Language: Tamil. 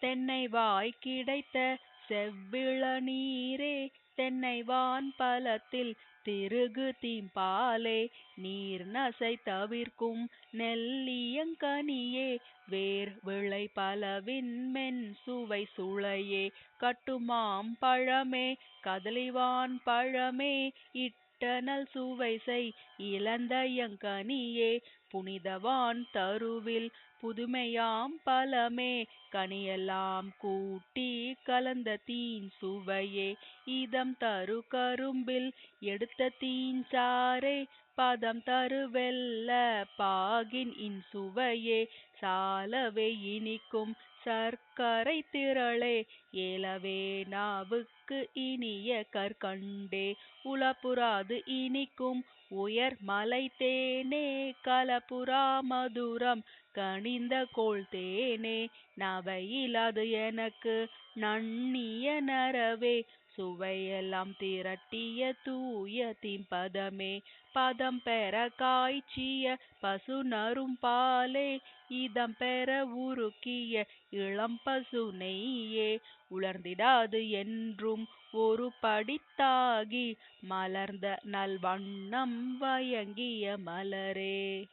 தென்னை வாய் கிடைத்த செவ்விளநீரே தென்னை வான் பலத்தில் திருகு தீம்பாலே நீர் நசை தவிர்க்கும் நெல்லியங்கனியே வேர் விளை பலவின் மென் சுவை சுளையே கட்டுமாம் பழமே கதலிவான் பழமே இட்டனல் சுவை செய் இலந்தையங்கனியே புனிதவான் தருவில் புதுமையாம் பலமே கனியெல்லாம் கூட்டி கலந்த தீன் சுவையே இதம் பாதம் தரு கரும்பில் எடுத்த தீஞ்சாறே பாதம் தரு வெல்ல பாகின் இன்சுவையே சாலவே இனிக்கும் சர்க்கரை திரளே ஏலவே நாவுக்கு இனிய கற்கண்டே உளப்புறாது இனிக்கும் உயர் மலை தேனே கலப்புறா மதுரம் கனிந்த கோள் தேனே நவையிலாது எனக்கு நன்னிய நரவே சுவையெல்லாம் திரட்டிய தூய தீம்பதமே. பதம் பெற காய்ச்சிய பசு நறும் பாலே. இதம் பெற உருக்கிய இளம் பசு நெய்யே. உலர்ந்திடாது என்றும் ஒரு படித்தாகி. மலர்ந்த நல்வண்ணம் வயங்கிய மலரே.